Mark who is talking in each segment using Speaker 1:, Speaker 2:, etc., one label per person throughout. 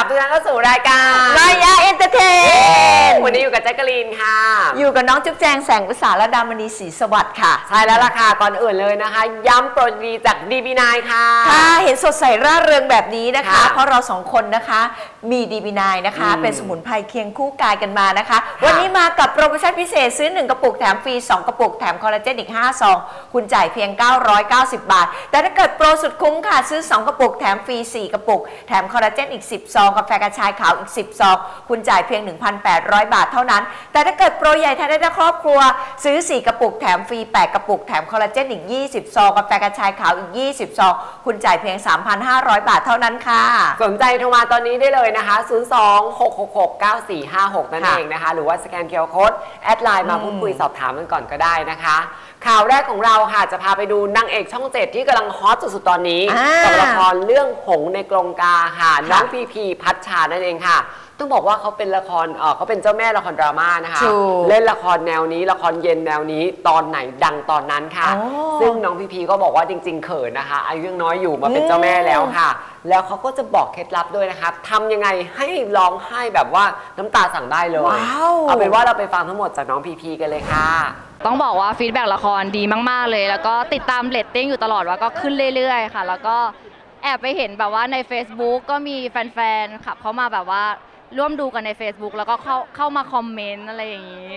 Speaker 1: ับทุกท่านเข้าสู่รายการ วันนี้อยู่กับแจ๊กกะลีนค่ะ
Speaker 2: อยู่กับน้องจุ๊บแจงแสงอุตสาและดามณีศรีสวัสดิ์ค่ะ
Speaker 1: ใช่แล้วล่ะค่ะ ก่อนอื่นเลยนะคะ ย้ำโปรดีจาก DB9 ค่ะ
Speaker 2: ค่ะ เห็นสดใสร่าเริงแบบนี้นะคะ
Speaker 1: ค่ะ
Speaker 2: เพราะเราสองคนนะคะ มีดีบีนายนะคะ
Speaker 1: อืม
Speaker 2: เป็นสมุนไพรเคียงคู่กายกันมานะคะ วันนี้มากับโปรโมชั่นพิเศษซื้อ 1 กระปุกแถมฟรี 2 กระปุกแถมคอลลาเจนอีก5ซองคุณจ่ายเพียง 990 บาท แต่ถ้าเกิดโปรสุดคุ้มค่ะ ซื้อ 2 กระปุกแถมฟรี 4 กระปุก แถมคอลลาเจนอีก 10 ซอง กาแฟกระชายขาวอีก 10 ซอง คุณจ่ายเพียง 1,800 บาทเท่านั้น แต่ถ้าเกิดโปรใหญ่แทนได้ทั้งครอบครัว ซื้อ 4 กระปุกแถมฟรี 8 กระปุกแถมคอลลาเจนอีก 20 ซองกาแฟกระชายขาวอีก 20 ซอง คุณจ่ายเพียง 3,500 บาทเท่านั้นค่ะ
Speaker 1: สนใจโทรมาตอนนี้ได้เลยนะคะ 026669456 นั่นเองนะคะ หรือว่าสแกนเคอร์โค้ดแอดไลน์มาพูดคุยสอบถามกันก่อนก็ได้นะคะ ข่าวแรกของเราค่ะจะพาไปดูนางเอกช่องเจ็ดที่กำลังฮอตสุดๆตอนนี้
Speaker 2: อ่า
Speaker 1: กับละครเรื่องหงส์ในกรงกาค่ะ
Speaker 2: ค่ะ
Speaker 1: น้องพีพีพัชชานั่นเองค่ะ ต้องบอกว่าเขาเป็นละครเออเขาเป็นเจ้าแม่ละครดราม่านะคะ
Speaker 2: ถูก
Speaker 1: เล่นละครแนวนี้ละครเย็นแนวนี้ตอนไหนดังตอนนั้นค่ะ
Speaker 2: โอ้
Speaker 1: ซึ่งน้องพีพีก็บอกว่าจริง ๆ เขินนะคะอายุยังน้อยอยู่มาเป็นเจ้าแม่แล้วค่ะ แล้วเขาก็จะบอกเคล็ดลับด้วยนะคะทำยังไงให้ร้องไห้แบบว่าน้ำตาสั่งได้เลย
Speaker 2: ว้าว
Speaker 1: เอาเป็นว่าเราไปฟังทั้งหมดจากน้องพีพีกันเลยค่ะ
Speaker 3: ต้องบอกว่าฟีดแบ็ละครดีมาก ๆ เลย แล้วก็ติดตามเรตติ้งอยู่ตลอดว่าก็ขึ้นเรื่อย ๆ ค่ะ แล้วก็แอบไปเห็นแบบว่าใน Facebook ก็มีแฟนๆขับเข้ามาแบบว่าร่วมดูกันใน Facebook แล้วก็เข้าเข้ามาคอมเมนต์อะไรอย่างนี้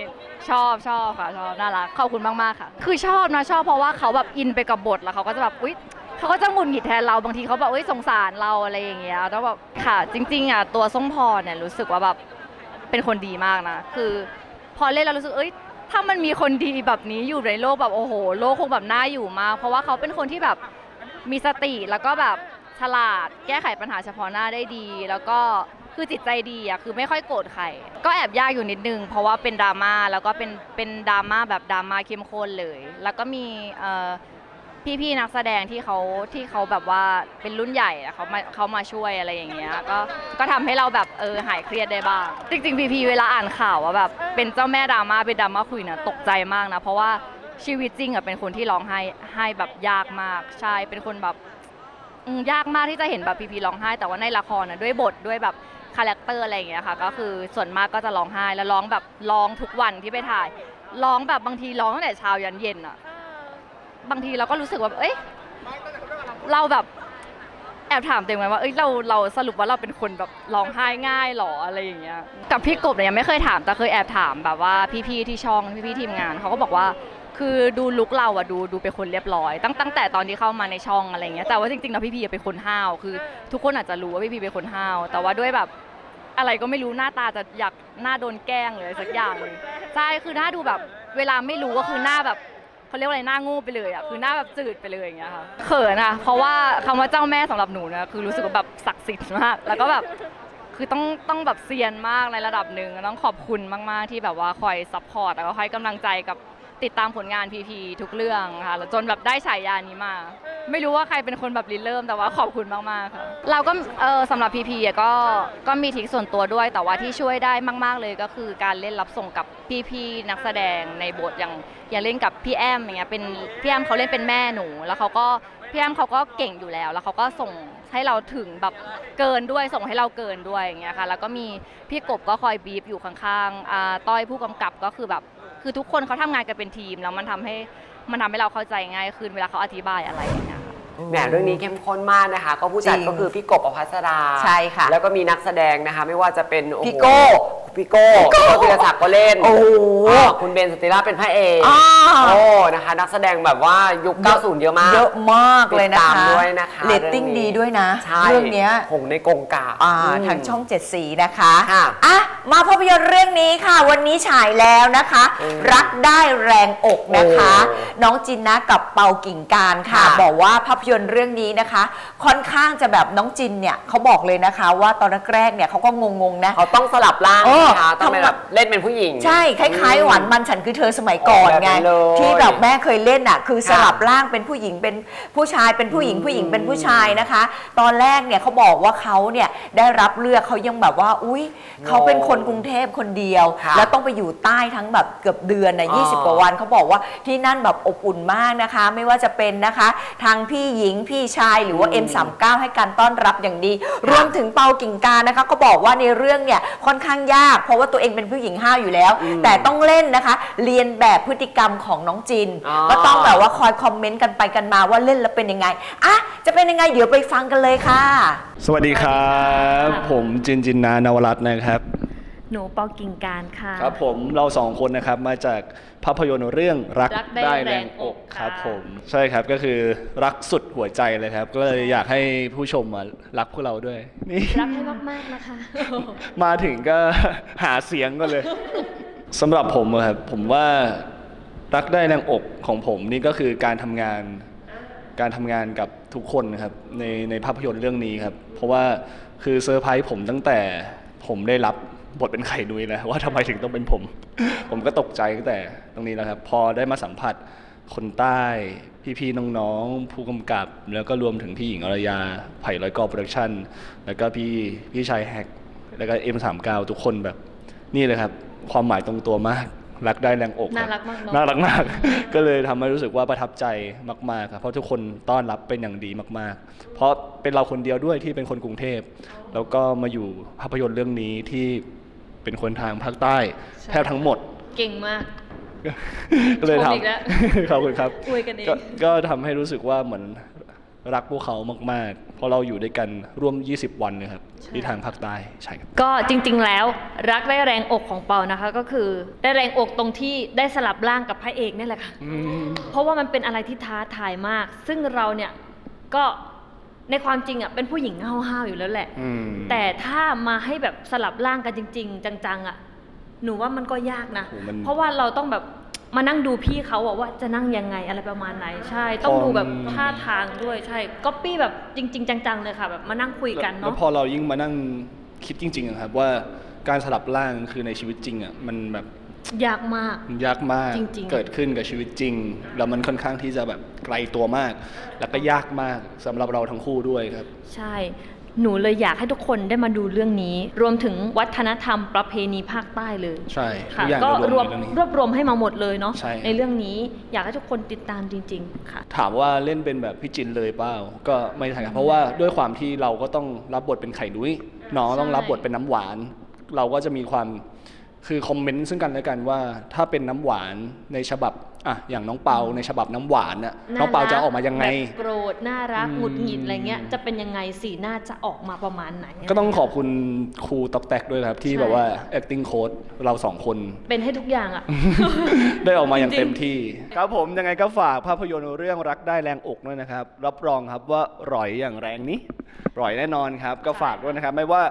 Speaker 3: ชอบชอบค่ะชอบน่ารักขอบคุณมากๆค่ะ คือชอบนะชอบเพราะว่าเขาแบบอินไปกับบทแล้วเขาก็จะแบบอุ๊ยเขาก็จะหงุดหงิดแทนเราบางทีเขาแบบเอ้ยสงสารเราอะไรอย่างเงี้ยแล้วแบบค่ะ จริง ๆอะตัวส้มพรเนี่ยรู้สึกว่าแบบเป็นคนดีมากนะ คือพอเล่นแล้วรู้สึกเอ้ย ถ้ามันมีคนดีแบบนี้อยู่ในโลกแบบโอ้โห โลกคงแบบน่าอยู่มากเพราะว่าเขาเป็นคนที่แบบมีสติแล้วก็แบบฉลาด แก้ไขปัญหาเฉพาะหน้าได้ดี แล้วก็คือจิตใจดีอะคือไม่ค่อยโกรธใคร ก็แอบยากอยู่นิดนึง เพราะว่าเป็นดราม่าแล้วก็เป็นเป็นดราม่าแบบดราม่าเข้มข้นเลย แล้วก็มีเอ่อ พี่ๆนักแสดงที่เขาที่เขาแบบว่าเป็นรุ่นใหญ่อะเขามาเขามาช่วยอะไรอย่างเงี้ยก็ก็ทำให้เราแบบเออหายเครียดได้บ้าง จริงๆพีพีเวลาอ่านข่าวว่าแบบเป็นเจ้าแม่ดราม่าเป็นดราม่าคุยนะตกใจมากนะ เพราะว่าชีวิตจริงอะเป็นคนที่ร้องไห้ให้แบบยากมากใช่เป็นคนแบบอืมยากมากที่จะเห็นแบบพีพีร้องไห้ แต่ว่าในละครนะด้วยบทด้วยแบบคาแรคเตอร์อะไรอย่างเงี้ยค่ะ ก็คือส่วนมากก็จะร้องไห้แล้วร้องแบบร้องทุกวันที่ไปถ่ายร้องแบบบางทีร้องตั้งแต่เช้ายันเย็นอะ บางทีเราก็รู้สึกว่า เอ้ยเราแบบแอบถามตัวเองไว้ว่า เอ้ยเราเราสรุปว่าเราเป็นคนแบบร้องไห้ง่ายหรออะไรอย่างเงี้ย กับพี่กบเนี่ยยังไม่เคยถามแต่เคยแอบถามแบบว่าพี่ๆที่ช่องพี่ๆทีมงานเขาก็บอกว่าคือดูลุกเราอะดูดูเป็นคนเรียบร้อย ตั้งตั้งแต่ตอนที่เข้ามาในช่องอะไรเงี้ยแต่ว่าจริงๆแล้วพี่พีเป็นคนห้าวคือ ทุกคนอาจจะรู้ว่าพี่พีเป็นคนห้าวแต่ว่าด้วยแบบอะไรก็ไม่รู้หน้าตาจะอยากหน้าโดนแกล้งเลยสักอย่างเลยใช่คือหน้าดูแบบเวลาไม่รู้ก็คือหน้าแบบ เขาเรียกว่าอะไรหน้าโงูไปเลยอะคือหน้าแบบจืดไปเลยอย่างเงี้ยค่ะเขินอะเพราะว่าคำว่าเจ้าแม่สำหรับหนูนะคือรู้สึกว่าแบบศักดิ์สิทธิ์มากแล้วก็แบบคือต้องต้องแบบเซียนมากในระดับหนึ่งต้องขอบคุณมาก ๆ ที่แบบว่าคอยซัพพอร์ตแล้วก็ให้กำลังใจกับ ติดตามผลงานพีพีทุกเรื่องค่ะแล้วจนแบบได้ฉายานี้มา ไม่รู้ว่าใครเป็นคนแบบริเริ่มแต่ว่าขอบคุณมากๆค่ะเราก็เออสำหรับพีพีก็ก็มีทริคส่วนตัวด้วย แต่ว่าที่ช่วยได้มาก ๆเลยก็คือการเล่นรับส่งกับพี่ๆนักแสดงในบทอย่างอย่างเล่นกับพี่แอมอย่างเงี้ยเป็นพี่แอมเขาเล่นเป็นแม่หนู แล้วเขาก็พี่แอมเขาก็เก่งอยู่แล้ว แล้วเขาก็ส่งให้เราถึงแบบเกินด้วยส่งให้เราเกินด้วยอย่างเงี้ยค่ะแล้วก็มีพี่กบก็คอยบีบอยู่ข้างๆอ่าต้อยผู้กำกับก็คือแบบ คือทุกคนเขาทำงานกันเป็นทีมแล้วมันทำให้มันทำให้เราเข้าใจง่ายขึ้นเวลาเขาอธิบายอะไรอย่างเงี้ยค่ะ
Speaker 1: แหมเรื่องนี้เข้มข้นมากนะคะ ก็ผู้จัด
Speaker 2: จริง
Speaker 1: ก็คือพี่กบอภัสรา
Speaker 2: ใช่ค่ะ
Speaker 1: แล้วก็มีนักแสดงนะคะ ไม่ว่าจะเป็นโอ้โห
Speaker 2: พี่โก้
Speaker 1: พี่โก้พี่โก้ธีรศักดิ์ก็เล่น
Speaker 2: โอ้โห
Speaker 1: อ่าคุณเบนสติราเป็นพระเอก
Speaker 2: อ่า
Speaker 1: โอ้นะคะ นักแสดงแบบว่ายุค 90 เยอะมาก
Speaker 2: เยอะมากเลยนะ
Speaker 1: ติดตาม
Speaker 2: คะ
Speaker 1: ด้วยนะคะ
Speaker 2: เรตติ้ง
Speaker 1: เรื่องนี้
Speaker 2: ดีด้วยนะ
Speaker 1: ใช่
Speaker 2: เรื่องเนี้ย
Speaker 1: หงในกรงกา
Speaker 2: อ่า
Speaker 1: อืม
Speaker 2: ทางช่องเจ็ดสีนะคะ
Speaker 1: ค่ะ
Speaker 2: อะ มาภาพยนตร์เรื่องนี้ค่ะ วันนี้ฉายแล้วนะคะ
Speaker 1: อืม
Speaker 2: รักได้แรงอกนะคะ
Speaker 1: โอ้
Speaker 2: น้องจินนะกับเปากิ่งการค่ะ
Speaker 1: ค่ะ
Speaker 2: บอกว่าภาพยนตร์เรื่องนี้นะคะ ค่อนข้างจะแบบน้องจินเนี่ยเขาบอกเลยนะคะ ว่าตอนแรกๆเนี่ยเขาก็งงๆนะ
Speaker 1: เขาต้องสลับร่าง
Speaker 2: เออ
Speaker 1: ไหมคะต้องเป็น
Speaker 2: ทำ
Speaker 1: แบบเล่นเป็นผู้หญิง
Speaker 2: ใช่คล้ายๆหวานมันฉันคือเธอสมัยก่อน
Speaker 1: แบบ
Speaker 2: ไง
Speaker 1: นั้นเลย
Speaker 2: ที่แบบแม่เคยเล่นอะคือส
Speaker 1: ค่ะ
Speaker 2: ลับร่างเป็นผู้หญิงเป็นผู้ชายเป็นผู้หญิง
Speaker 1: อืม
Speaker 2: ผู้หญิงเป็นผู้ชายนะคะ ตอนแรกเนี่ยเขาบอกว่าเขาเนี่ยได้รับเลือกเขายังแบบว่า อุ้ยเขาเป็นคนกรุงเทพคนเดียว
Speaker 1: ค่ะ
Speaker 2: แล้วต้องไปอยู่ใต้ทั้งแบบเกือบเดือนนะ
Speaker 1: อ๋อ
Speaker 2: 20กว่าวันเขาบอกว่าที่นั่นแบบอบอุ่นมากนะคะ ไม่ว่าจะเป็นนะคะทางพี่หญิงพี่ชายหรือว่า M39 ให้การต้อนรับอย่างดี รวมถึงเปากิ่งการนะคะก็บอกว่าในเรื่องเนี่ยค่อนข้างยากเพราะว่าตัวเองเป็นผู้หญิงห้าวอยู่แล้ว แต่ต้องเล่นนะคะ เรียนแบบพฤติกรรมของน้องจิน
Speaker 1: อ๋อ
Speaker 2: ก็ต้องแบบว่าคอยคอมเมนต์กันไปกันมาว่าเล่นแล้วเป็นยังไงอะจะเป็นยังไงเดี๋ยวไปฟังกันเลยค่ะ
Speaker 4: สวัสดีครับ ผมจินจินนานวรัตน์นะครับ
Speaker 5: หนูเปากิ่งการค่ะ
Speaker 4: ครับผมเราสองคนนะครับมาจากภาพยนตร์เรื่องรัก
Speaker 5: รักได้แรงอก
Speaker 4: ครับ
Speaker 5: ค่ะ
Speaker 4: ผมใช่ครับก็คือรักสุดหัวใจเลยครับ ก็เลยอยากให้ผู้ชมมารักพวกเราด้วยนี่
Speaker 5: รักให้มากๆนะคะ
Speaker 4: มาถึงก็ หาเสียงก็เลย สำหรับผมอะครับผมว่ารักได้แรงอกของผมนี่ก็คือการทำงาน การทำงานกับทุกคนนะครับในในภาพยนตร์เรื่องนี้ครับ เพราะว่าคือเซอร์ไพรส์ผมตั้งแต่ผมได้รับ บทเป็นไข่นุยนะว่าทำไมถึงต้องเป็นผม ผมก็ตกใจตั้งแต่ตรงนี้แล้วครับ พอได้มาสัมผัสคนใต้พี่ๆน้องๆ ผู้กำกับ แล้วก็รวมถึงพี่หญิงอรยาไผ่ร้อยกอโปรดักชั่น แล้วก็พี่พี่ชายแฮก แล้วก็ M39 ทุกคนแบบ นี่เลยครับ ความหมายตรงตัวมาก รักได้แรงอกคบ
Speaker 5: น่ารักมากเนอะ
Speaker 4: น่ารักมาก ก็เลยทำให้รู้สึกว่าประทับใจมากๆครับเพราะทุกคนต้อนรับเป็นอย่างดีมากๆ เพราะเป็นเราคนเดียวด้วยที่เป็นคนกรุงเทพ แล้วก็มาอยู่ภาพยนตร์เรื่องนี้ที่ เป็นคนทางภาคใต้
Speaker 5: ใช่
Speaker 4: แทบทั้งหมด
Speaker 5: เก่งมาก
Speaker 4: ก็เลย
Speaker 5: ชม
Speaker 4: ทำ
Speaker 5: อีกแล้ว
Speaker 4: ขอบคุณครับ
Speaker 5: อวยกันเอง
Speaker 4: ก็ก็ทำให้รู้สึกว่าเหมือนรักพวกเขามากๆ เพราะเราอยู่ด้วยกันร่วม 20 วันนะครับที่ทางภาคใต้ใช่ครับ
Speaker 5: ก็จริงๆแล้วรักได้แรงอกของเปานะคะ ก็คือได้แรงอกตรงที่ได้สลับร่างกับพระเอกนี่แหละค่ะเพราะว่ามันเป็นอะไรที่ท้าทายมาก ซึ่งเราเนี่ยก็ ในความจริงอะเป็นผู้หญิงห้าวๆอยู่แล้วแหละ
Speaker 4: อืม
Speaker 5: แต่ถ้ามาให้แบบสลับร่างกันจริง ๆ จังๆอะหนูว่ามันก็ยากนะ
Speaker 4: โหมัน
Speaker 5: เพราะว่าเราต้องแบบมานั่งดูพี่เขาอะว่าจะนั่งยังไงอะไรประมาณไหนใช่ ต้องดูแบบท่าทางด้วยใช่ก๊อปปี้แบบจริง ๆ จังๆเลยค่ะ แบบมานั่งคุยกัน
Speaker 4: แล้ว
Speaker 5: เนาะ
Speaker 4: พอเรายิ่งมานั่งคิดจริงๆอะครับว่าการสลับร่างคือในชีวิตจริงอะมันแบบ
Speaker 5: ยากมาก
Speaker 4: มันยากมาก
Speaker 5: จริงๆ
Speaker 4: เกิดขึ้นกับชีวิตจริง แล้วมันค่อนข้างที่จะแบบไกลตัวมาก แล้วก็ยากมากสำหรับเราทั้งคู่ด้วยครับ
Speaker 5: ใช่ หนูเลยอยากให้ทุกคนได้มาดูเรื่องนี้ รวมถึงวัฒนธรรมประเพณีภาคใต้เลย
Speaker 4: ใช่ทุ
Speaker 5: ค่ะ
Speaker 4: กอย่าง
Speaker 5: ก็
Speaker 4: จะ
Speaker 5: ร
Speaker 4: ร
Speaker 5: ว
Speaker 4: ว
Speaker 5: ม
Speaker 4: มในเรื่องนี้
Speaker 5: รวบรวมให้มาหมดเลยเนาะ
Speaker 4: ใช่
Speaker 5: เรื่องนี้อยากให้ทุกคนติดตามจริง ๆ ค่ะ
Speaker 4: ถามว่าเล่นเป็นแบบพี่จินเลยเปล่า ก็ไม่ใช่ครับเพราะว่าด้วยความที่เราก็ต้องรับบทเป็นไข่นุ้ยน้องต้องรับบทเป็นน้ำหวาน เราก็จะมีความ คือคอมเมนต์ซึ่งกันและกันว่าถ้าเป็นน้ำหวานในฉบับอะอย่างน้องเปาในฉบับน้ำหวานน่ะน้องเปาจะออกมายังไง
Speaker 5: แบบโกรธน่ารัก
Speaker 4: อืม
Speaker 5: หงุดหงิดอะไรเงี้ยจะเป็นยังไงสีหน้าจะออกมาประมาณไหน
Speaker 4: ก็ต้องขอบคุณครูตอกแตกด้วยนะครับที่
Speaker 5: ใช่
Speaker 4: แบบว่า acting coach เราสองคน
Speaker 5: เป็นให้ทุกอย่างอะ
Speaker 4: ได้ออกมาอย่าง
Speaker 5: จริงๆ
Speaker 4: เต็มที่ ครับผมยังไงก็ฝากภาพยนตร์เรื่องรักได้แรงอกด้วยนะครับ รับรองครับว่าร่อยอย่างแรงนี้ร่อยแน่นอนครับ ก็ฝากด้วยนะครับไม่ว่า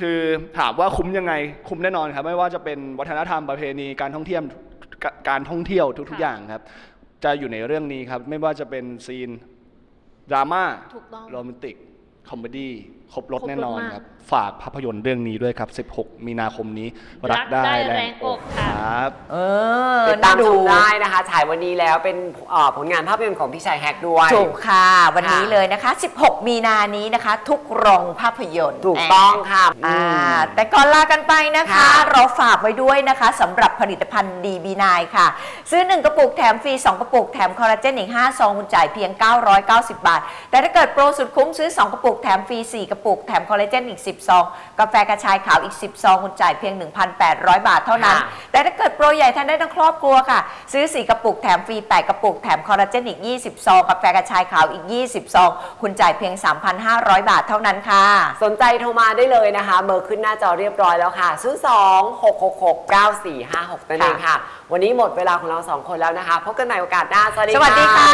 Speaker 4: คือถามว่าคุ้มยังไงคุ้มแน่นอนครับ ไม่ว่าจะเป็นวัฒนธรรมประเพณีการท่องเที่ยวกการท่องเที่ยวทุก ๆ อย่างครับ จะอยู่ในเรื่องนี้ครับ ไม่ว่าจะเป็นซีนดราม่า
Speaker 5: ถูกต้อง
Speaker 4: โรแมนติก คอมเมดี้ครบรถ
Speaker 5: ครบรส
Speaker 4: แน่นอน
Speaker 5: มาก
Speaker 4: ครับ ฝากภาพยนตร์เรื่องนี้ด้วยครับ 16 มีนาคมนี้
Speaker 5: รั
Speaker 4: รั
Speaker 5: ก
Speaker 4: ก
Speaker 5: ได้
Speaker 4: ได้
Speaker 5: แร
Speaker 4: แรงง
Speaker 5: อ
Speaker 4: อกก
Speaker 5: ค่ะ
Speaker 4: ครับ
Speaker 2: เออ
Speaker 1: ติดตาม
Speaker 2: น่
Speaker 1: ชมได้นะคะ ฉายวันนี้แล้วเป็นเอ่อผลงานภาพยนตร์ของพี่ชายแฮกด้วย
Speaker 2: ถูกค่ะ วันนี้
Speaker 1: ค่ะ
Speaker 2: เลยนะคะ 16 มีนานี้นะคะ ทุกโรงภาพยนตร์
Speaker 1: ถูกต้องค่ะ
Speaker 2: อ่า
Speaker 1: อืม
Speaker 2: แต่ก่อนลากันไปนะคะ
Speaker 1: ค่ะ
Speaker 2: เราฝากไว้ด้วยนะคะสำหรับผลิตภัณฑ์ DB9 ค่ะ ซื้อ 1 กระปุกแถมฟรี 2 กระปุกแถมคอลลาเจนอีก5ซองคุณจ่ายเพียง 990 บาท แต่ถ้าเกิดโปรสุดคุ้มซื้อ 2 กระปุกแถมฟรี 4 กระปุก แถมคอลลาเจนอีก 10 ซอง กาแฟกระชายขาวอีก 10 ซอง คุณจ่ายเพียง 1,800 บาทเท่านั้น
Speaker 1: ค่ะ
Speaker 2: แต่ถ้าเกิดโปรใหญ่ทานได้ทั้งครอบครัวค่ะ ซื้อ 4 กระปุก แถมฟรี 8 กระปุก แถมคอลลาเจนอีก 20 ซอง กาแฟกระชายขาวอีก 20 ซอง คุณจ่ายเพียง 3,500 บาทเท่านั้นค่ะ
Speaker 1: สนใจโทรมาได้เลยนะคะ เบอร์ขึ้นหน้าจอเรียบร้อยแล้วค่ะ0 2 6 6 6 9 4 5 6นั่นเองค่ะ วันนี้หมดเวลาของเราสองคนแล้วนะคะ พบกันใหม่โอกาสหน้า สวัสดี
Speaker 2: สวัสดีค่ะ